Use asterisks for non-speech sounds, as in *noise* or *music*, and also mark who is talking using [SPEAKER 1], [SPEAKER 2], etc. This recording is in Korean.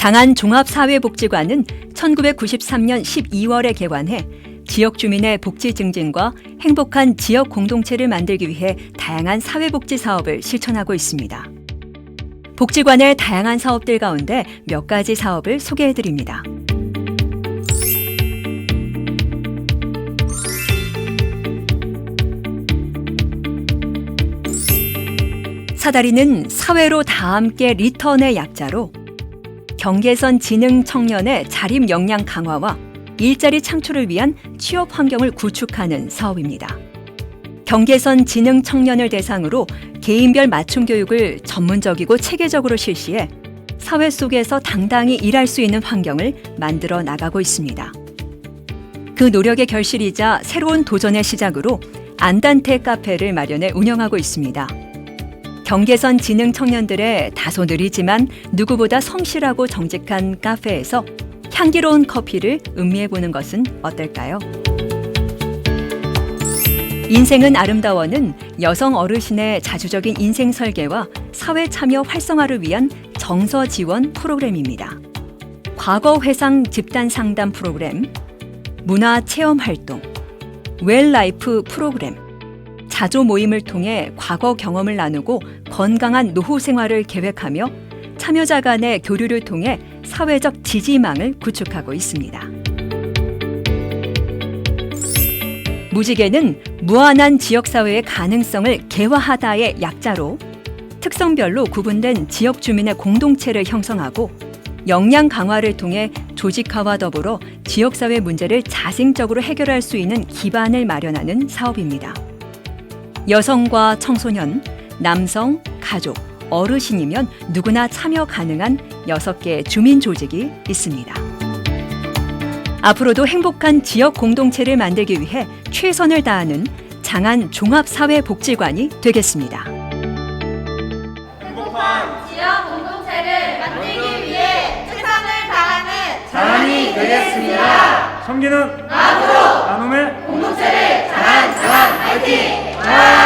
[SPEAKER 1] 장안 종합사회복지관은 1993년 12월에 개관해 지역 주민의 복지 증진과 행복한 지역 공동체를 만들기 위해 다양한 사회복지 사업을 실천하고 있습니다. 복지관의 다양한 사업들 가운데 몇 가지 사업을 소개해 드립니다. 사다리는 사회로 다 함께 리턴의 약자로 경계선 지능 청년의 자립 역량 강화와 일자리 창출을 위한 취업 환경을 구축하는 사업입니다. 경계선 지능 청년을 대상으로 개인별 맞춤 교육을 전문적이고 체계적으로 실시해 사회 속에서 당당히 일할 수 있는 환경을 만들어 나가고 있습니다. 그 노력의 결실이자 새로운 도전의 시작으로 안단테 카페를 마련해 운영하고 있습니다. 경계선 지능 청년들의 다소 느리지만 누구보다 성실하고 정직한 카페에서 향기로운 커피를 음미해 보는 것은 어떨까요? 인생은 아름다워는 여성 어르신의 자주적인 인생 설계와 사회 참여 활성화를 위한 정서 지원 프로그램입니다. 과거 회상 집단 상담 프로그램, 문화 체험 활동, 웰라이프 프로그램, 자조 모임을 통해 과거 경험을 나누고 건강한 노후 생활을 계획하며 참여자 간의 교류를 통해 사회적 지지망을 구축하고 있습니다. 무지개는 무한한 지역사회의 가능성을 개화하다의 약자로 특성별로 구분된 지역 주민의 공동체를 형성하고 역량 강화를 통해 조직화와 더불어 지역사회 문제를 자생적으로 해결할 수 있는 기반을 마련하는 사업입니다. 여성과 청소년, 남성, 가족, 어르신이면 누구나 참여 가능한 6개 주민 조직이 있습니다. 앞으로도 행복한 지역 공동체를 만들기 위해 최선을 다하는 장안 종합사회복지관이 되겠습니다.
[SPEAKER 2] 행복한 지역 공동체를 만들기 위해 최선을 다하는
[SPEAKER 3] 장안이 되겠습니다. 성기는
[SPEAKER 2] 앞으로 나눔의 공동체를 장안 장안 파이팅! 啊 *laughs*